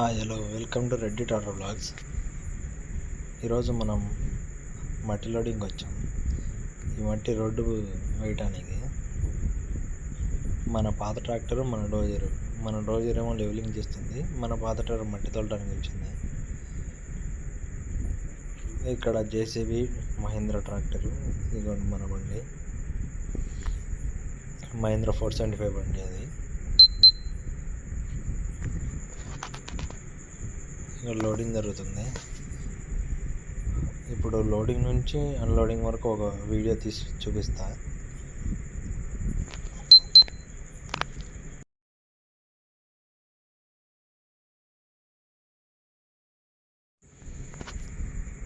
Hi hello welcome to Reddy Tatar blogs ఈరోజు మనం మట్టి లోడింగ్ వచ్చాం. ఈ మట్టి రోడ్డు వేయటానికి మన పాత ట్రాక్టర్ మన డోజరు మన డోజర్ ఏమో లెవెలింగ్ చేస్తుంది. మన పాత ట్రాక్టర్ మట్టి తోలడానికి వచ్చింది. ఇక్కడ జేసీబీ మహేంద్ర ట్రాక్టర్. ఇదిగోండి మన బండి. మహేంద్ర ఫోర్ సెవెంటీ ఫైవ్ బండి అది. ఇక్కడ లోడింగ్ జరుగుతుంది. ఇప్పుడు లోడింగ్ నుంచి అన్లోడింగ్ వరకు ఒక వీడియో తీసి చూపిస్తా.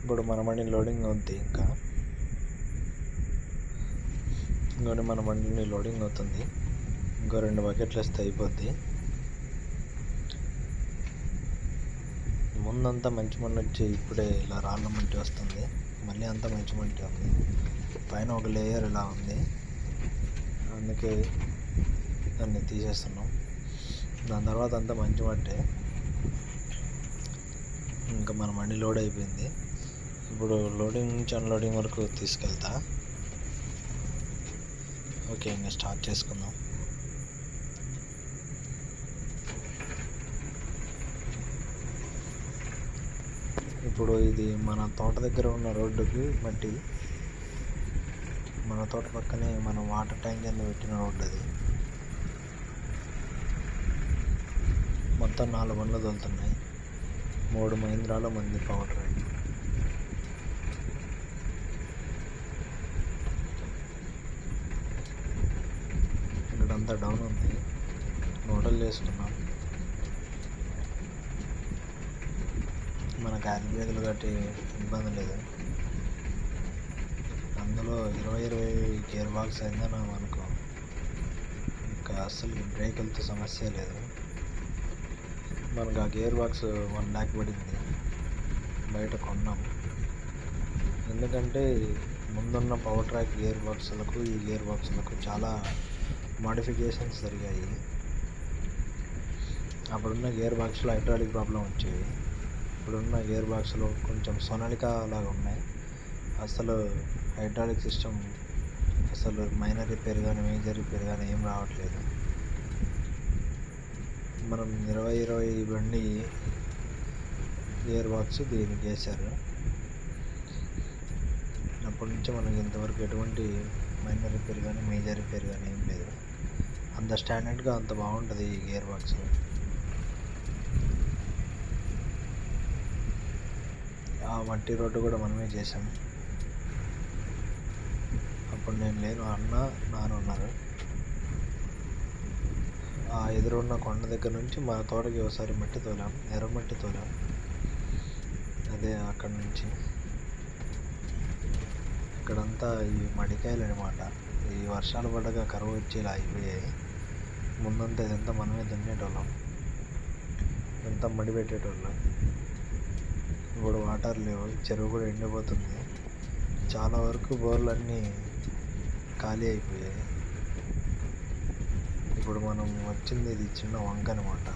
ఇప్పుడు మన బండి లోడింగ్ అవుతుంది ఇంకా. ఇంకోటి మన బండిని లోడింగ్ అవుతుంది. ఇంకో రెండు బకెట్లు వేస్తే అయిపోద్ది. ముందంతా మంచి మಣ್ಣు వచ్చి ఇప్పుడే ఇలా రాళ్ళ మట్టి వస్తుంది. మళ్ళీ అంతా మంచి మట్టి ఉంది. పైన ఒక లేయర్ ఇలా ఉంది. అందుకే దాన్ని తీసేస్తున్నాం. దాని తర్వాత అంతా మంచి మట్టే. ఇంకా మన మనీ లోడ్ అయిపోయింది. ఇప్పుడు లోడింగ్ నుంచి అన్లోడింగ్ వరకు తీసుకెళ్తా. ఓకే ఇంకా స్టార్ట్ చేసుకుందాం. ఇప్పుడు ఇది మన తోట దగ్గర ఉన్న రోడ్డుకి మట్టి. మన తోట పక్కనే మన వాటర్ ట్యాంక్ కింద పెట్టిన రోడ్డు అది. మొత్తం నాలుగు బండ్లు తోలుతున్నాయి. మూడు మహీంద్రాలు మంది పవర్ ట్రాక్ ఇక్కడంతా డౌన్ ఉంది. నోడల్ చేసుకున్నాం మన గాలి బ్రేకులు ఇబ్బంది లేదు. అందులో ఇరవై ఇరవై గేర్ బాక్స్ అయిందని అనుకో. ఇంకా అస్సలు బ్రేకులతో సమస్య లేదు. మనకు ఆ గేర్ బాక్స్ వన్ ల్యాక్ పడింది. బయట కొన్నాం. ఎందుకంటే ముందున్న పవర్ ట్రాక్ గేర్ బాక్సులకు ఈ గేర్ బాక్సులకు చాలా మాడిఫికేషన్స్ జరిగాయి. అప్పుడున్న గేర్ బాక్స్లో హైడ్రాలిక్ ప్రాబ్లం వచ్చేవి ఇప్పుడున్న గేర్ బాక్స్లో కొంచెం సొనాలిక లాగా ఉన్నాయి. అసలు హైడ్రాలిక్ సిస్టమ్ అసలు మైనర్ రిపేర్ కానీ మేజర్ రిపేర్ కానీ ఏం రావట్లేదు. మనం ఇరవై ఇరవై బండి గేర్ బాక్స్ దీనికి వేశారు. అప్పటి నుంచి మనకి ఇంతవరకు ఎటువంటి మైనర్ రిపేర్ కానీ మేజర్ రిపేర్ కానీ ఏం లేదు. అంత స్టాండర్డ్గా అంత బాగుంటుంది ఈ గేర్ బాక్స్ ఆ మట్టి రోడ్డు కూడా మనమే చేసాం అప్పుడు నేను లేను అన్న నాన్న ఉన్నారు. ఆ ఎదురున్న కొండ దగ్గర నుంచి మా తోటకి ఒకసారి మట్టి తోలాం ఎర్ర మట్టి తోలాం. అదే అక్కడ నుంచి. ఇక్కడంతా ఈ మడికాయలు అనమాట ఈ వర్షాలు పడగా కరువు వచ్చి ఇలా అయిపోయాయి. ముందంతా ఇదంతా మనమే దున్నేటోళ్ళం. ఇదంతా మడి పెట్టేటోళ్ళం ఇప్పుడు వాటర్ లేవు చెరువు కూడా ఎండిపోతుంది. చాలా వరకు బోర్లు అన్నీ ఖాళీ అయిపోయాయి. ఇప్పుడు మనం వచ్చింది ఇది చిన్న వంక అనమాట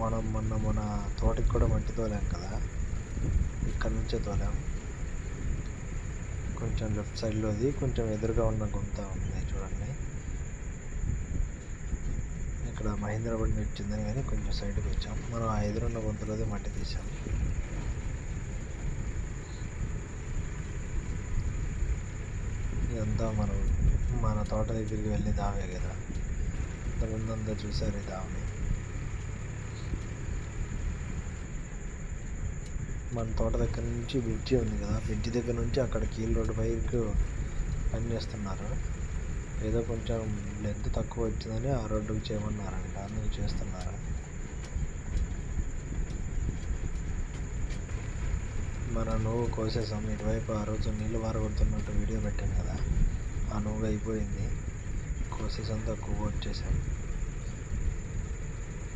మనం మొన్న మన తోటకి కూడా మట్టి తోలాం కదా. ఇక్కడ నుంచే తోలాం. కొంచెం లెఫ్ట్ సైడ్లోది కొంచెం ఎదురుగా ఉన్న గుంత ఉంది చూడండి ఇక్కడ మహేంద్ర బండి కానీ కొంచెం సైడ్కి వచ్చాం. మనం ఆ ఎదురున్న గుంతలోదే మట్టి తీసాం ఇదంతా మనం మన తోట దగ్గరికి వెళ్ళి దావే కదా. ముందంతా చూసారు ఈ దావని. మన తోట దగ్గర నుంచి బ్రిడ్జి ఉంది కదా. బ్రిడ్జి దగ్గర నుంచి అక్కడ కీల్ రోడ్డు పైకి పని చేస్తున్నారు ఏదో కొంచెం లెంత్ తక్కువ వచ్చిందని ఆ రోడ్డుకు చేయమన్నారంట అందుకు చేస్తున్నారు? మన నువ్వు కోసేసాం ఇటువైపు ఆ రోజు నీళ్ళు పారగొడుతున్నట్టు వీడియో పెట్టాను కదా ఆ నువ్వు అయిపోయింది కోసేసాం తక్కువ వచ్చేసాం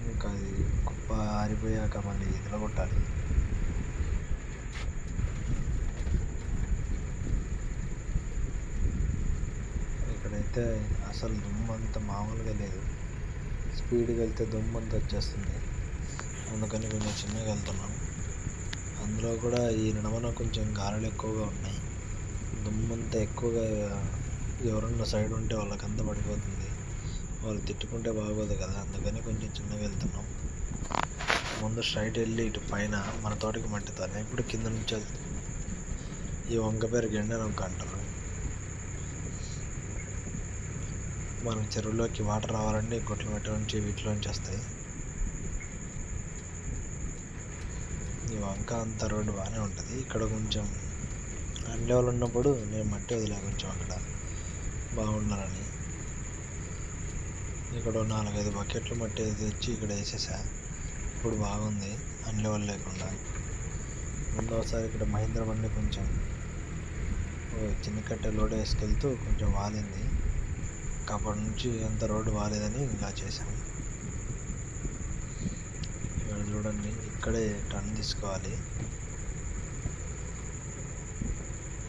ఇంకా అది కుప్ప ఆరిపోయాక మళ్ళీ ఇదిలో కొట్టాలి. అయితే అసలు దుమ్ము అంత మామూలుగా లేదు. స్పీడ్గా వెళ్తే దుమ్ము అంత వచ్చేస్తుంది. అందుకని కొంచెం చిన్నగా వెళ్తున్నాం. అందులో కూడా ఈ నడమన కొంచెం గాలులు ఎక్కువగా ఉన్నాయి. దుమ్మంతా ఎక్కువగా ఎవరన్నా సైడ్ ఉంటే వాళ్ళకంతా పడిపోతుంది. వాళ్ళు తిట్టుకుంటే బాగోదు కదా అందుకని కొంచెం చిన్నగా వెళ్తున్నాం. ముందు స్ట్రైట్ వెళ్ళి ఇటు పైన మన తోటకి మట్టితాను ఇప్పుడు కింద నుంచి వెళ్తుంది ఈ వంక పేరు గెండ ఒక అంటారు మనం చెరువులోకి వాటర్ రావాలంటే గుట్ల మెట్ల నుంచి వీటిలోంచి వస్తాయి. ఈ వంక అంత రోడ్డు బాగానే ఉంటుంది. ఇక్కడ కొంచెం అండేవాళ్ళు ఉన్నప్పుడు నేను మట్టి వదిలే కొంచెం అక్కడ. బాగుండాలని. ఇక్కడ నాలుగైదు బకెట్లు మట్టి తెచ్చి ఇక్కడ వేసేసా. ఇప్పుడు బాగుంది. అండేవాళ్ళు లేకుండా. రెండోసారి ఇక్కడ మహేంద్ర బండి కొంచెం చిన్న కట్టె లోడ్ వేసుకెళ్తూ కొంచెం వాలింది. అప్పటి నుంచి అంత రోడ్డు బాగాలేదని ఇలా చేశాము ఇక్కడ చూడండి ఇక్కడే టర్న్ తీసుకోవాలి.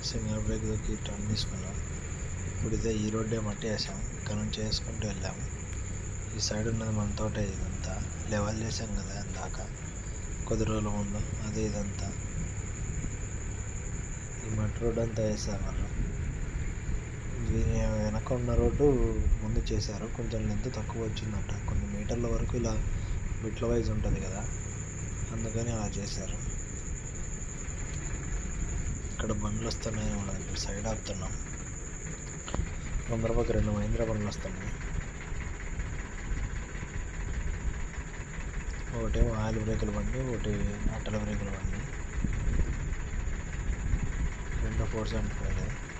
సింగల్ బ్రేక్ దొక్కి టర్న్ తీసుకున్నాం. ఇప్పుడు ఇదే ఈ రోడ్డే మట్టి వేసాం. ఇక్కడ నుంచి వేసుకుంటూ వెళ్ళాము ఈ సైడ్ ఉన్నది మన తోట ఇదంతా. లెవెల్ చేసాం కదా ఇందాక కొద్ది రోజుల ముందు అదే ఇదంతా. ఈ మట్టి రోడ్ అంతా వేసాం వాళ్ళు వెనక ఉన్న రోడ్డు ముందు చేశారు. కొంచెం లెంత్ తక్కువ వచ్చిందంట. కొన్ని మీటర్ల వరకు ఇలా బిట్ల వైజ్ ఉంటుంది కదా. అందుకని అలా చేశారు. ఇక్కడ బండ్లు వస్తున్నాయి. మన దగ్గర సైడ్ ఆపుతున్నాం. తొందరపక్క రెండు మహీంద్ర బండ్లు వస్తున్నాయి. ఒకటేమో ఆయిల్ బ్రేకుల బండి ఒకటి అట్టల బ్రేకుల బండి రెండు ఫోర్ సెవెంటీ ఫైవ్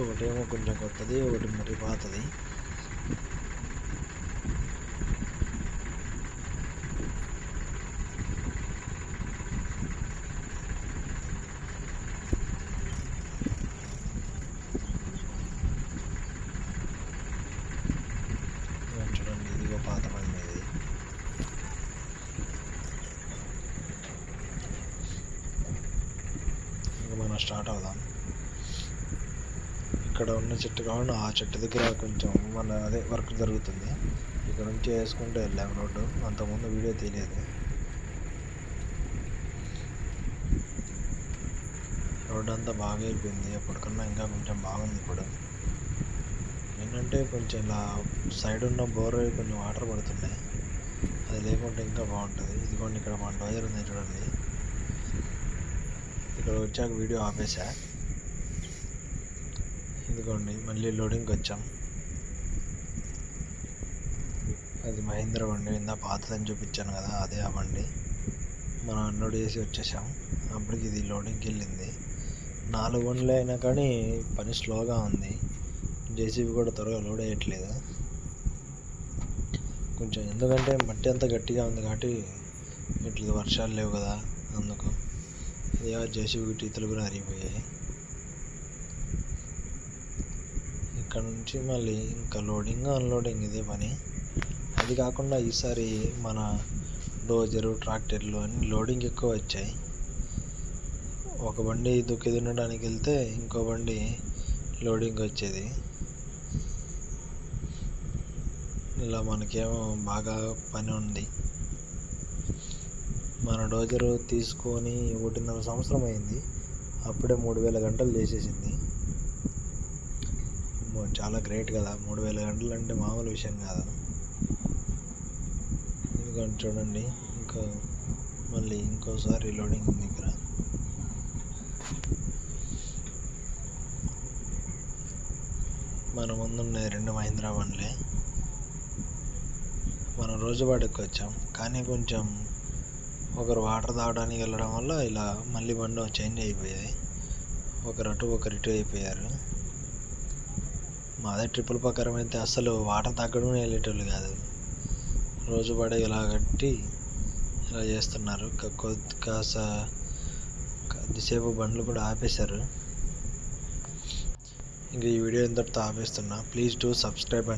ఒకటేమో కొంచెం కొత్తది ఒకటి మరి పాతది. చూడండి ఇదిగో పాత మనం స్టార్ట్ అవుదాం. ఇక్కడ ఉన్న చెట్టు కాకుండా ఆ చెట్టు దగ్గర కొంచెం మన అదే వర్క్ జరుగుతుంది. ఇక్కడ నుంచి వేసుకుంటూ వెళ్ళాము రోడ్డు. అంతకుముందు వీడియో తీయలేదు. రోడ్డు అంతా బాగా అయిపోయింది. ఎప్పటికన్నా ఇంకా కొంచెం బాగుంది ఇప్పుడు. ఏంటంటే కొంచెం ఇలా సైడ్ ఉన్న బోర్ కొంచెం వాటర్ పడుతున్నాయి. అది లేకుంటే ఇంకా బాగుంటుంది. ఇదిగోండి ఇక్కడ మన డోజర్ ఉంది చూడండి. ఇక్కడ వచ్చాక వీడియో ఆపేసా. ఇదిగోండి మళ్ళీ లోడింగ్కి వచ్చాం అది మహేంద్ర బండి ఇందా పాతదని చూపించాను కదా అదే ఆ బండి. మనం అన్లోడ్ చేసి వచ్చేసాం. అప్పటికి ఇది లోడింగ్కి వెళ్ళింది. నాలుగు బండ్లు అయినా కానీ పని స్లోగా ఉంది. జేసీబీ కూడా త్వరగా లోడ్ అయ్యట్లేదు. కొంచెం ఎందుకంటే మట్టి అంతా గట్టిగా ఉంది కాబట్టి ఇట్లా వర్షాలు లేవు కదా అందుకు. ఇది జేసీబీ టీతలు కూడా అరిగిపోయాయి. అక్కడ నుంచి మళ్ళీ ఇంకా లోడింగ్ అన్లోడింగ్ ఇదే పని. అది కాకుండా ఈసారి మన డోజరు ట్రాక్టర్లు అన్ని లోడింగ్ ఎక్కువ వచ్చాయి. ఒక బండి దుక్కి దున్నడానికి వెళ్తే ఇంకో బండి లోడింగ్ వచ్చేది. ఇలా మనకేమో బాగా పని ఉంది. మన డోజరు తీసుకొని ఒకటిన్నర సంవత్సరం అయింది. అప్పుడే మూడు వేల గంటలు చేసేసింది. చాలా గ్రేట్ కదా. మూడు వేల గంటలు అంటే మామూలు విషయం కాదు. ఎందుకంటే చూడండి ఇంకా మళ్ళీ ఇంకోసారి లోడింగ్ దగ్గర. మన ముందున్నాయి రెండు మహీంద్రా బండ్లే మనం రోజువాడికి వచ్చాం. కానీ కొంచెం ఒకరు వాటర్ తాగడానికి వెళ్ళడం వల్ల ఇలా మళ్ళీ బండి చేంజ్ అయిపోయాయి. ఒకరు అటు ఒకరు ఇటు అయిపోయారు. మాదే ట్రిపుల్ ప్రకారం అయితే అసలు వాటర్ తాగడం వెళ్ళేటోళ్ళు కాదు. రోజు పడే ఇలా కట్టి ఇలా చేస్తున్నారు. కొద్ది కాస్త కొద్దిసేపు బండ్లు కూడా ఆపేశారు. ఇంకా ఈ వీడియో ఇంతటితో ఆపేస్తున్నా. Please do subscribe and